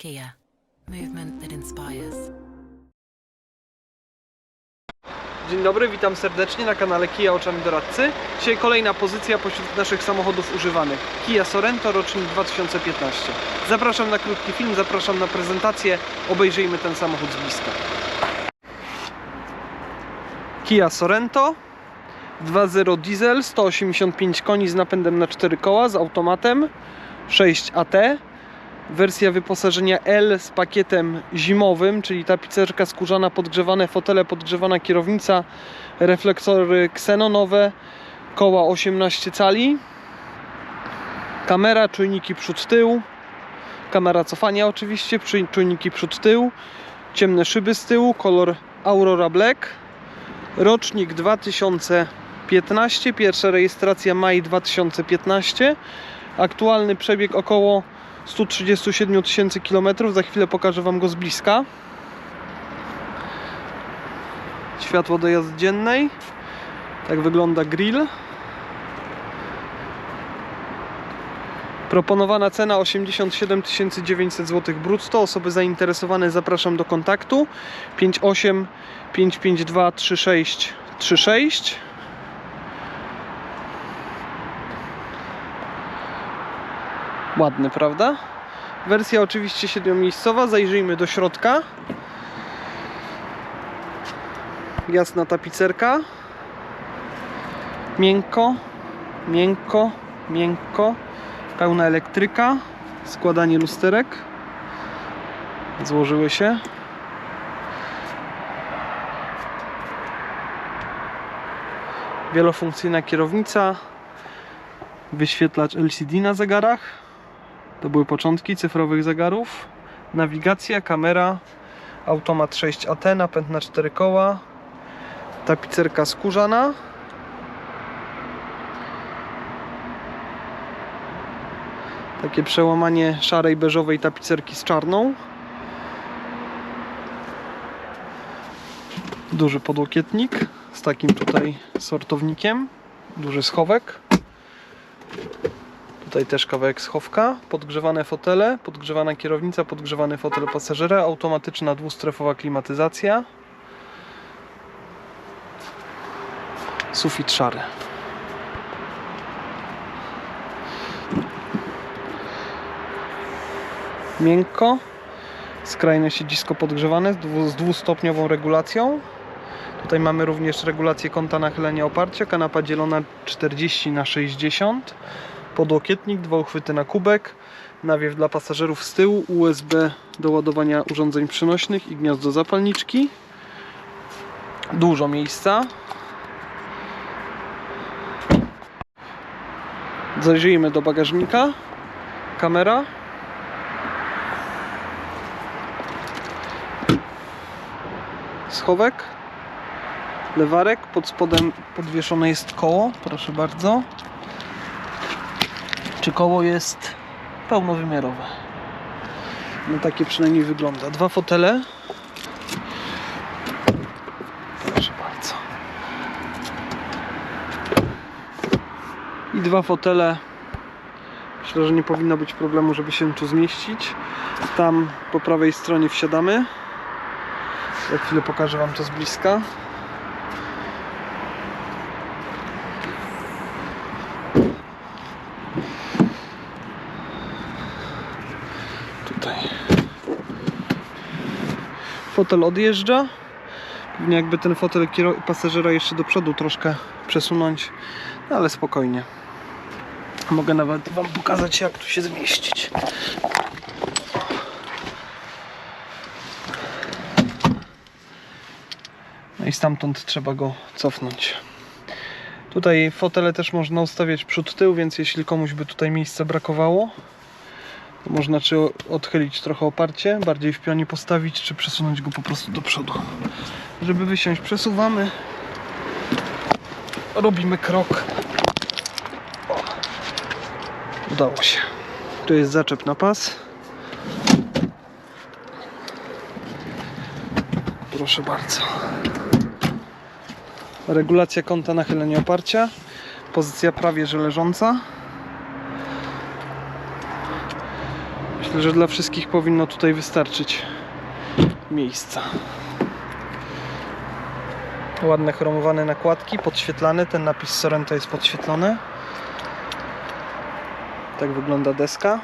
Kia, movement that inspires. Dzień dobry, witam serdecznie na kanale Kia Oczami Doradcy. Dzisiaj kolejna pozycja pośród naszych samochodów używanych. Kia Sorento, rocznik 2015. Zapraszam na krótki film, zapraszam na prezentację. Obejrzyjmy ten samochód z bliska. Kia Sorento 2.0 diesel, 185 koni z napędem na 4 koła, z automatem 6AT. Wersja wyposażenia L z pakietem zimowym, czyli tapicerka skórzana, podgrzewane fotele, podgrzewana kierownica, reflektory ksenonowe, koła 18 cali, kamera, czujniki przód-tył, kamera cofania oczywiście, czuj- czujniki przód-tył, ciemne szyby z tyłu, kolor Aurora Black, rocznik 2015, pierwsza rejestracja maj 2015, aktualny przebieg około 137 tysięcy kilometrów. Za chwilę pokażę Wam go z bliska. Światło do jazdy dziennej. Tak wygląda grill. Proponowana cena 87 900 zł brutto. Osoby zainteresowane zapraszam do kontaktu 58 552 3636. Ładny, prawda? Wersja oczywiście siedmiomiejscowa. Zajrzyjmy do środka. Jasna tapicerka. Miękko, miękko, miękko. Pełna elektryka. Składanie lusterek. Złożyły się. Wielofunkcyjna kierownica. Wyświetlacz LCD na zegarach. To były początki cyfrowych zegarów. Nawigacja, kamera, automat 6AT, napęd na 4 koła, tapicerka skórzana. Takie przełamanie szarej, beżowej tapicerki z czarną. Duży podłokietnik z takim tutaj sortownikiem. Duży schowek. Tutaj też kawałek schowka, podgrzewane fotele, podgrzewana kierownica, podgrzewany fotel pasażera, automatyczna dwustrefowa klimatyzacja. Sufit szary. Miękko. Skrajne siedzisko podgrzewane z dwu- z dwustopniową regulacją. Tutaj mamy również regulację kąta nachylenia oparcia, kanapa dzielona 40 na 60 podłokietnik, dwa uchwyty na kubek, nawiew dla pasażerów z tyłu, USB do ładowania urządzeń przenośnych i gniazdo zapalniczki. Dużo miejsca. Zajrzyjmy do bagażnika. Kamera. Schowek. Lewarek. Pod spodem podwieszone jest koło. Proszę bardzo czy koło jest pełnowymiarowe. No takie przynajmniej wygląda. Dwa fotele. Proszę bardzo. I dwa fotele. Myślę, że nie powinno być problemu, żeby się tu zmieścić. Tam po prawej stronie wsiadamy. Za chwilę pokażę Wam to z bliska. tutaj. Fotel odjeżdża. Pewnie jakby ten fotel pasażera jeszcze do przodu troszkę przesunąć, no ale spokojnie. Mogę nawet Wam pokazać jak tu się zmieścić. No i stamtąd trzeba go cofnąć. Tutaj fotele też można ustawiać przód tył, więc jeśli komuś by tutaj miejsca brakowało, można czy odchylić trochę oparcie, bardziej w pionie postawić, czy przesunąć go po prostu do przodu. Żeby wysiąść, przesuwamy. Robimy krok. O. Udało się. Tu jest zaczep na pas. Proszę bardzo. Regulacja kąta nachylenia oparcia. Pozycja prawie że leżąca. Myślę, że dla wszystkich powinno tutaj wystarczyć miejsca. Ładne chromowane nakładki, podświetlane. Ten napis Sorento jest podświetlony. Tak wygląda deska.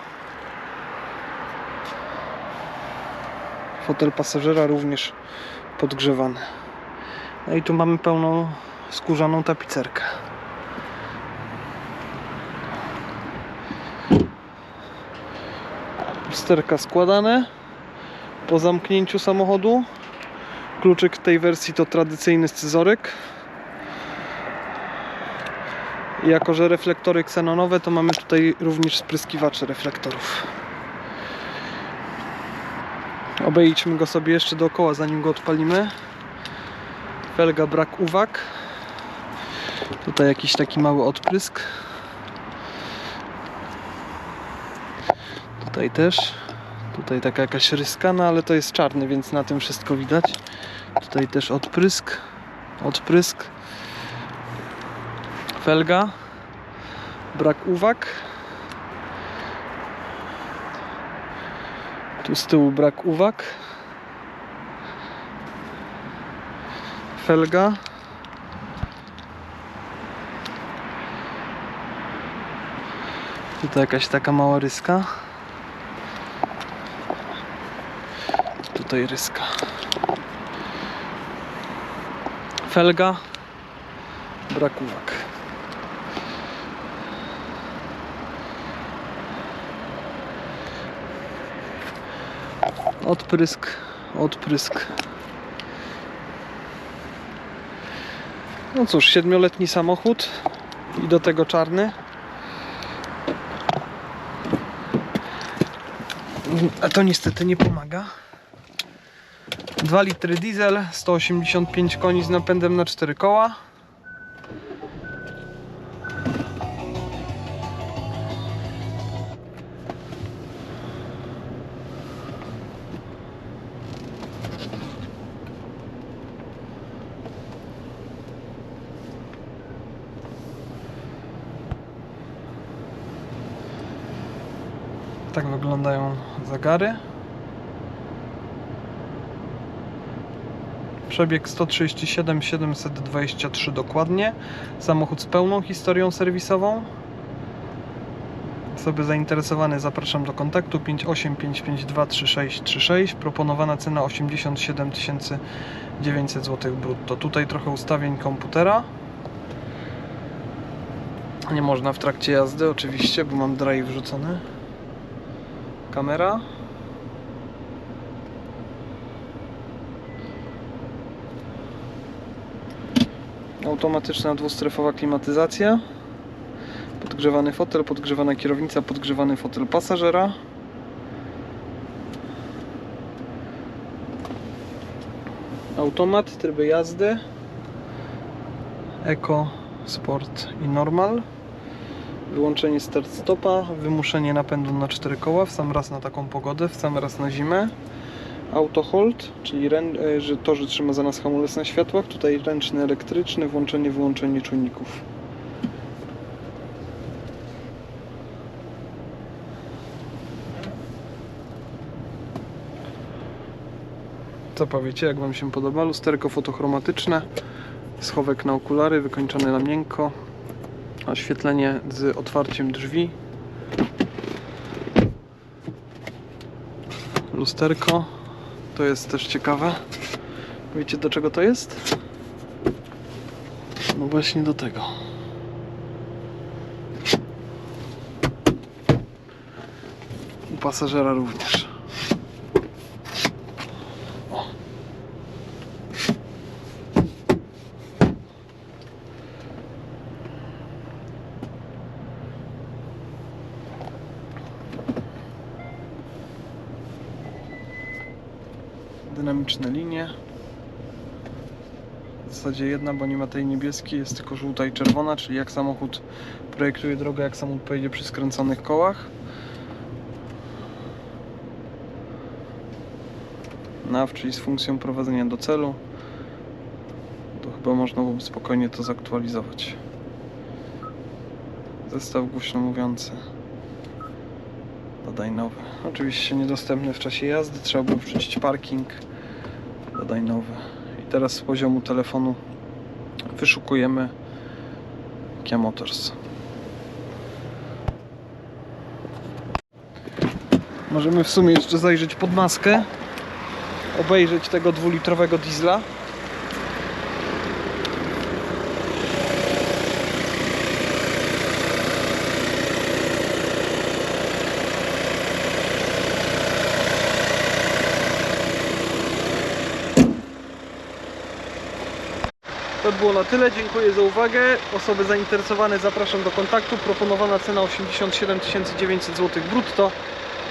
Fotel pasażera również podgrzewany. No i tu mamy pełną skórzaną tapicerkę. Lusterka składane po zamknięciu samochodu. Kluczyk tej wersji to tradycyjny scyzoryk. Jako, że reflektory ksenonowe, to mamy tutaj również spryskiwacze reflektorów. Obejdźmy go sobie jeszcze dookoła, zanim go odpalimy. Felga brak uwag. Tutaj jakiś taki mały odprysk. Tutaj też. Tutaj taka jakaś ryskana, ale to jest czarny, więc na tym wszystko widać. Tutaj też odprysk. Odprysk. Felga. Brak uwag. Tu z tyłu brak uwag. Felga. Tutaj jakaś taka mała ryska. Tutaj ryska. Felga. Brak uwag. Odprysk, odprysk. No cóż, siedmioletni samochód i do tego czarny. A to niestety nie pomaga. 2 litry diesel, 185 koni z napędem na 4 koła. Tak wyglądają zagary. Przebieg 137 723 dokładnie. Samochód z pełną historią serwisową. Osoby zainteresowane zapraszam do kontaktu 585523636. Proponowana cena 87 900 zł brutto. Tutaj trochę ustawień komputera. Nie można w trakcie jazdy oczywiście, bo mam drive wrzucony. Kamera. Automatyczna dwustrefowa klimatyzacja. Podgrzewany fotel, podgrzewana kierownica, podgrzewany fotel pasażera. Automat, tryby jazdy. Eco, Sport i Normal. Wyłączenie start-stopa, wymuszenie napędu na cztery koła, w sam raz na taką pogodę, w sam raz na zimę. Auto hold, czyli e, że to, że trzyma za nas hamulec na światłach. Tutaj ręczny elektryczny, włączenie, wyłączenie czujników. Co powiecie, jak Wam się podoba? Lusterko fotochromatyczne, schowek na okulary, wykończony na miękko, oświetlenie z otwarciem drzwi, lusterko, to jest też ciekawe. Wiecie do czego to jest? No właśnie do tego. U pasażera również. O. Dynamiczne linie. W zasadzie jedna, bo nie ma tej niebieskiej, jest tylko żółta i czerwona, czyli jak samochód projektuje drogę, jak samochód pojedzie przy skręconych kołach. NAV, czyli z funkcją prowadzenia do celu. To chyba można byłoby spokojnie to zaktualizować. Zestaw głośno mówiący. Dodaj nowy. Oczywiście niedostępny w czasie jazdy, trzeba było wrzucić parking. Dodaj nowy. I teraz z poziomu telefonu wyszukujemy Kia Motors. Możemy w sumie jeszcze zajrzeć pod maskę, obejrzeć tego dwulitrowego diesla. To było na tyle, dziękuję za uwagę. Osoby zainteresowane zapraszam do kontaktu. Proponowana cena 87 900 zł brutto.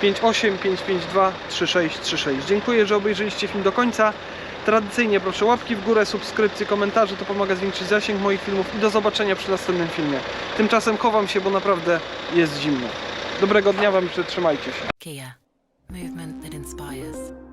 58 552 3636. Dziękuję, że obejrzeliście film do końca. Tradycyjnie proszę łapki w górę, subskrypcje, komentarze, to pomaga zwiększyć zasięg moich filmów i do zobaczenia przy następnym filmie. Tymczasem chowam się, bo naprawdę jest zimno. Dobrego dnia Wam, życzę, trzymajcie się. Kia. Movement that inspires.